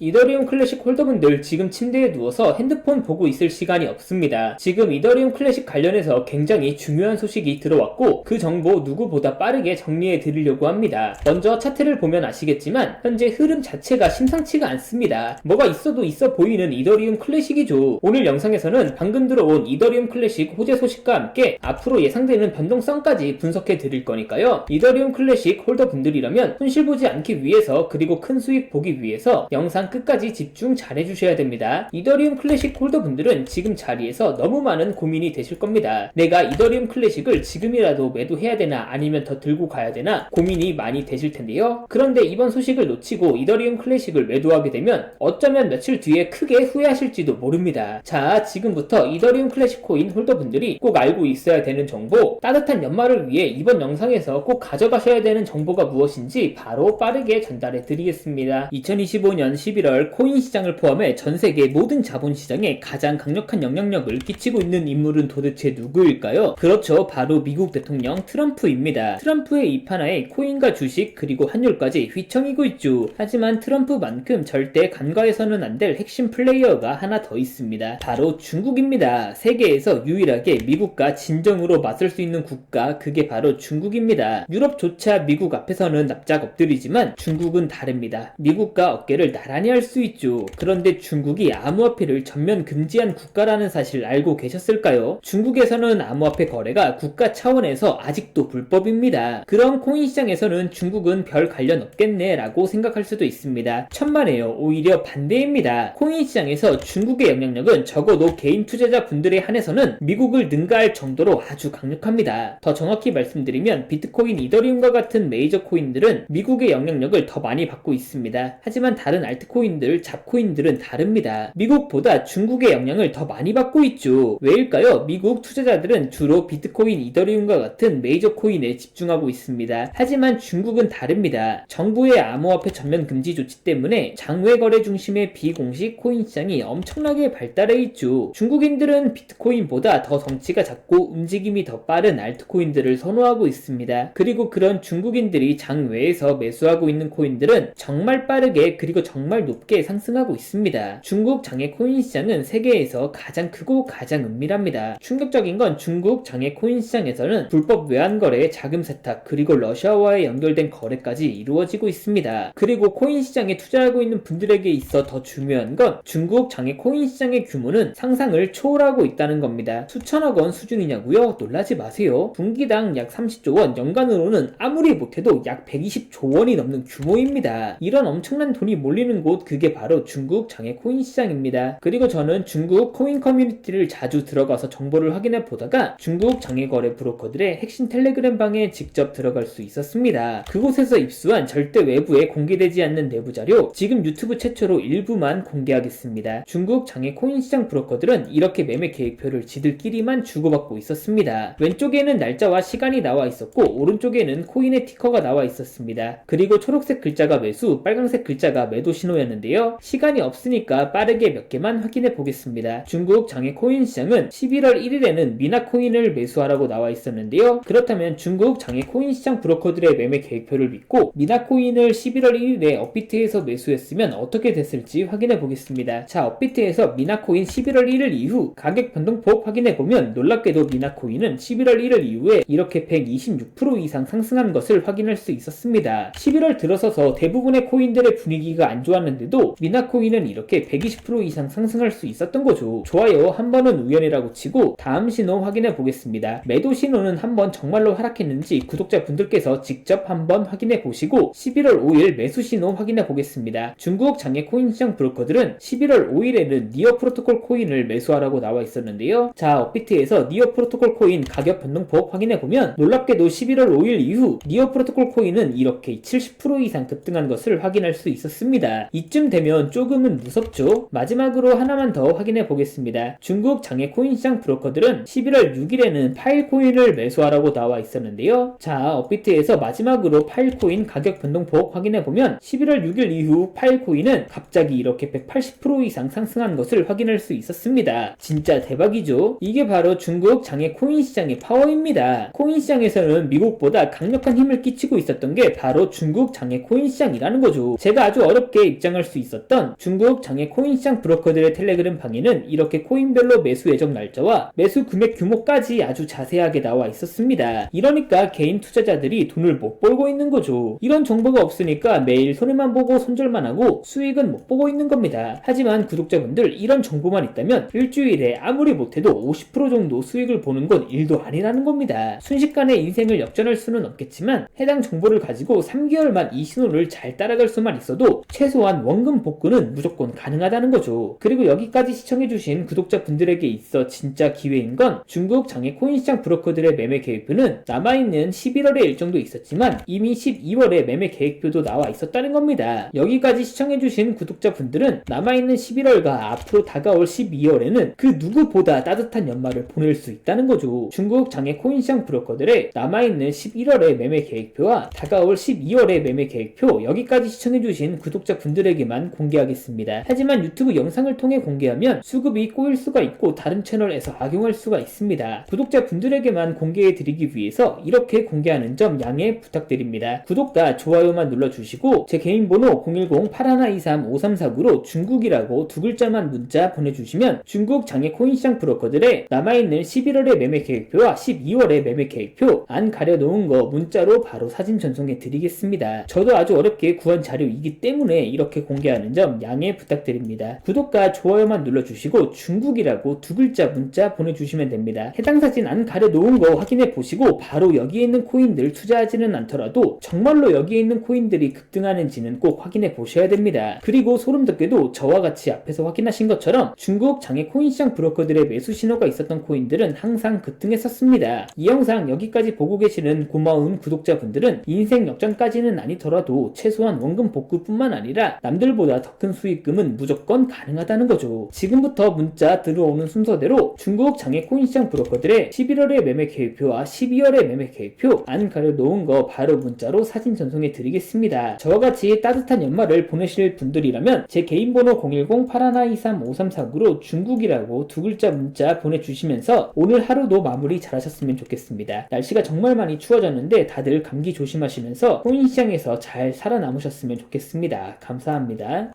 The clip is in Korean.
이더리움 클래식 홀더분들 지금 침대에 누워서 핸드폰 보고 있을 시간이 없습니다. 지금 이더리움 클래식 관련해서 굉장히 중요한 소식이 들어왔고 그 정보 누구보다 빠르게 정리해 드리려고 합니다. 먼저 차트를 보면 아시겠지만 현재 흐름 자체가 심상치가 않습니다. 뭐가 있어도 있어 보이는 이더리움 클래식이죠. 오늘 영상에서는 방금 들어온 이더리움 클래식 호재 소식과 함께 앞으로 예상되는 변동성까지 분석해 드릴 거니까요. 이더리움 클래식 홀더분들이라면 손실 보지 않기 위해서 그리고 큰 수익 보기 위해서 영상 끝까지 집중 잘 해주셔야 됩니다. 이더리움 클래식 홀더분들은 지금 자리에서 너무 많은 고민이 되실 겁니다. 내가 이더리움 클래식을 지금이라도 매도해야 되나 아니면 더 들고 가야 되나 고민이 많이 되실 텐데요. 그런데 이번 소식을 놓치고 이더리움 클래식을 매도하게 되면 어쩌면 며칠 뒤에 크게 후회하실지도 모릅니다. 자, 지금부터 이더리움 클래식 코인 홀더분들이 꼭 알고 있어야 되는 정보, 따뜻한 연말을 위해 이번 영상에서 꼭 가져가셔야 되는 정보가 무엇인지 바로 빠르게 전달해 드리겠습니다. 2025년 11월 코인 시장을 포함해 전 세계 모든 자본 시장에 가장 강력한 영향력을 끼치고 있는 인물은 도대체 누구일까요? 그렇죠. 바로 미국 대통령 트럼프입니다. 트럼프의 입 하나에 코인과 주식 그리고 환율까지 휘청이고 있죠. 하지만 트럼프만큼 절대 간과해서는 안 될 핵심 플레이어가 하나 더 있습니다. 바로 중국입니다. 세계에서 유일하게 미국과 진정으로 맞설 수 있는 국가 그게 바로 중국입니다. 유럽조차 미국 앞에서는 납작 엎드리지만 중국은 다릅니다. 미국과 어깨를 나란히 할 수 있죠. 그런데 중국이 암호화폐를 전면 금지한 국가라는 사실 알고 계셨을까요? 중국에서는 암호화폐 거래가 국가 차원에서 아직도 불법입니다. 그럼 코인 시장에서는 중국은 별 관련 없겠네 라고 생각할 수도 있습니다. 천만에요. 오히려 반대입니다. 코인 시장에서 중국의 영향력은 적어도 개인 투자자 분들에 한해서는 미국을 능가할 정도로 아주 강력합니다. 더 정확히 말씀드리면 비트코인, 이더리움과 같은 메이저 코인들은 미국의 영향력을 더 많이 받고 있습니다. 하지만 다른 알트코인 들, 잡코인들은 다릅니다. 미국보다 중국의 영향을 더 많이 받고 있죠. 왜일까요? 미국 투자자들은 주로 비트코인, 이더리움과 같은 메이저 코인에 집중하고 있습니다. 하지만 중국은 다릅니다. 정부의 암호화폐 전면 금지 조치 때문에 장외 거래 중심의 비공식 코인 시장이 엄청나게 발달해 있죠. 중국인들은 비트코인보다 더 덩치가 작고 움직임이 더 빠른 알트코인들을 선호하고 있습니다. 그리고 그런 중국인들이 장외에서 매수하고 있는 코인들은 정말 빠르게 그리고 정말 높게 상승하고 있습니다. 중국 장외 코인 시장은 세계에서 가장 크고 가장 은밀합니다. 충격적인 건 중국 장외 코인 시장에서는 불법 외환 거래, 자금 세탁, 그리고 러시아와의 연결된 거래까지 이루어지고 있습니다. 그리고 코인 시장에 투자하고 있는 분들에게 있어 더 중요한 건 중국 장외 코인 시장의 규모는 상상을 초월하고 있다는 겁니다. 수천억 원 수준이냐고요? 놀라지 마세요. 분기당 약 30조 원, 연간으로는 아무리 못해도 약 120조 원이 넘는 규모입니다. 이런 엄청난 돈이 몰리는 곳 그게 바로 중국 장외 코인 시장입니다. 그리고 저는 중국 코인 커뮤니티를 자주 들어가서 정보를 확인해 보다가 중국 장외 거래 브로커들의 핵심 텔레그램 방에 직접 들어갈 수 있었습니다. 그곳에서 입수한 절대 외부에 공개되지 않는 내부 자료 지금 유튜브 최초로 일부만 공개하겠습니다. 중국 장외 코인 시장 브로커들은 이렇게 매매 계획표를 지들끼리만 주고받고 있었습니다. 왼쪽에는 날짜와 시간이 나와 있었고 오른쪽에는 코인의 티커가 나와 있었습니다. 그리고 초록색 글자가 매수, 빨간색 글자가 매도 신호 였는데요. 시간이 없으니까 빠르게 몇 개만 확인해 보겠습니다. 중국 장외 코인 시장은 11월 1일에는 미나 코인을 매수하라고 나와 있었는데요. 그렇다면 중국 장외 코인 시장 브로커들의 매매 계획표를 믿고 미나 코인을 11월 1일에 업비트에서 매수했으면 어떻게 됐을지 확인해 보겠습니다. 자, 업비트에서 미나 코인 11월 1일 이후 가격 변동폭 확인해 보면 놀랍게도 미나 코인은 11월 1일 이후에 이렇게 126% 이상 상승한 것을 확인할 수 있었습니다. 11월 들어서서 대부분의 코인들의 분위기가 안 좋았 는데도 미나 코인은 이렇게 120% 이상 상승할 수 있었던 거죠. 좋아요. 한 번은 우연이라고 치고 다음 신호 확인해 보겠습니다. 매도 신호는 한 번 정말로 하락했는지 구독자분들께서 직접 한번 확인해 보시고 11월 5일 매수 신호 확인해 보겠습니다. 중국 장외 코인 시장 브로커들은 11월 5일에는 니어 프로토콜 코인을 매수하라고 나와 있었는데요. 자, 업비트에서 니어 프로토콜 코인 가격 변동폭 확인해 보면 놀랍게도 11월 5일 이후 니어 프로토콜 코인은 이렇게 70% 이상 급등한 것을 확인할 수 있었습니다. 이쯤 되면 조금은 무섭죠? 마지막으로 하나만 더 확인해 보겠습니다. 중국 장외 코인 시장 브로커들은 11월 6일에는 파일 코인을 매수하라고 나와 있었는데요. 자, 업비트에서 마지막으로 파일 코인 가격 변동폭 확인해 보면 11월 6일 이후 파일 코인은 갑자기 이렇게 180% 이상 상승한 것을 확인할 수 있었습니다. 진짜 대박이죠? 이게 바로 중국 장외 코인 시장의 파워입니다. 코인 시장에서는 미국보다 강력한 힘을 끼치고 있었던 게 바로 중국 장외 코인 시장이라는 거죠. 제가 아주 어렵게 입장 입장할 수 있었던 중국 장외 코인 시장 브로커들의 텔레그램 방에는 이렇게 코인별로 매수 예정 날짜와 매수 금액 규모까지 아주 자세하게 나와 있었습니다. 이러니까 개인 투자자들이 돈을 못 벌고 있는 거죠. 이런 정보가 없으니까 매일 손해만 보고 손절만 하고 수익은 못 보고 있는 겁니다. 하지만 구독자분들 이런 정보만 있다면 일주일에 아무리 못해도 50% 정도 수익을 보는 건 일도 아니라는 겁니다. 순식간에 인생을 역전할 수는 없겠지만 해당 정보를 가지고 3개월만 이 신호를 잘 따라갈 수만 있어도 최소한 원금 복구는 무조건 가능하다는 거죠. 그리고 여기까지 시청해주신 구독자분들에게 있어 진짜 기회인 건 중국 장외 코인 시장 브로커들의 매매 계획표는 남아있는 11월의 일정도 있었지만 이미 12월에 매매 계획표도 나와 있었다는 겁니다. 여기까지 시청해주신 구독자분들은 남아있는 11월과 앞으로 다가올 12월에는 그 누구보다 따뜻한 연말을 보낼 수 있다는 거죠. 중국 장외 코인 시장 브로커들의 남아있는 11월의 매매 계획표와 다가올 12월의 매매 계획표 여기까지 시청해주신 구독자분들 에게만 공개하겠습니다. 하지만 유튜브 영상을 통해 공개하면 수급이 꼬일 수가 있고 다른 채널에서 악용할 수가 있습니다. 구독자 분들에게만 공개해드리기 위해서 이렇게 공개하는 점 양해 부탁드립니다. 구독과 좋아요만 눌러주시고 제 개인 번호 010-8123-5349로 중국이라고 두 글자만 문자 보내주시면 중국 장외 코인시장 브로커들의 남아있는 11월의 매매 계획표와 12월의 매매 계획표 안 가려놓은 거 문자로 바로 사진 전송해 드리겠습니다. 저도 아주 어렵게 구한 자료이기 때문에 이렇게 공개하는 점 양해 부탁드립니다. 구독과 좋아요만 눌러주시고 중국이라고 두 글자 문자 보내주시면 됩니다. 해당 사진 안 가려놓은 거 확인해 보시고 바로 여기에 있는 코인들 투자하지는 않더라도 정말로 여기에 있는 코인들이 급등하는지는 꼭 확인해 보셔야 됩니다. 그리고 소름 돋게도 저와 같이 앞에서 확인하신 것처럼 중국 장외 코인시장 브로커들의 매수 신호가 있었던 코인들은 항상 급등했었습니다. 이 영상 여기까지 보고 계시는 고마운 구독자분들은 인생 역전까지는 아니더라도 최소한 원금 복구뿐만 아니라 남들보다 더 큰 수익금은 무조건 가능하다는 거죠. 지금부터 문자 들어오는 순서대로 중국 장외 코인시장 브로커들의 11월의 매매 계획표와 12월의 매매 계획표 안 가려놓은 거 바로 문자로 사진 전송해 드리겠습니다. 저와 같이 따뜻한 연말을 보내실 분들이라면 제 개인 번호 010-8123-5349로 중국이라고 두 글자 문자 보내주시면서 오늘 하루도 마무리 잘하셨으면 좋겠습니다. 날씨가 정말 많이 추워졌는데 다들 감기 조심하시면서 코인 시장에서 잘 살아남으셨으면 좋겠습니다. 감사합니다.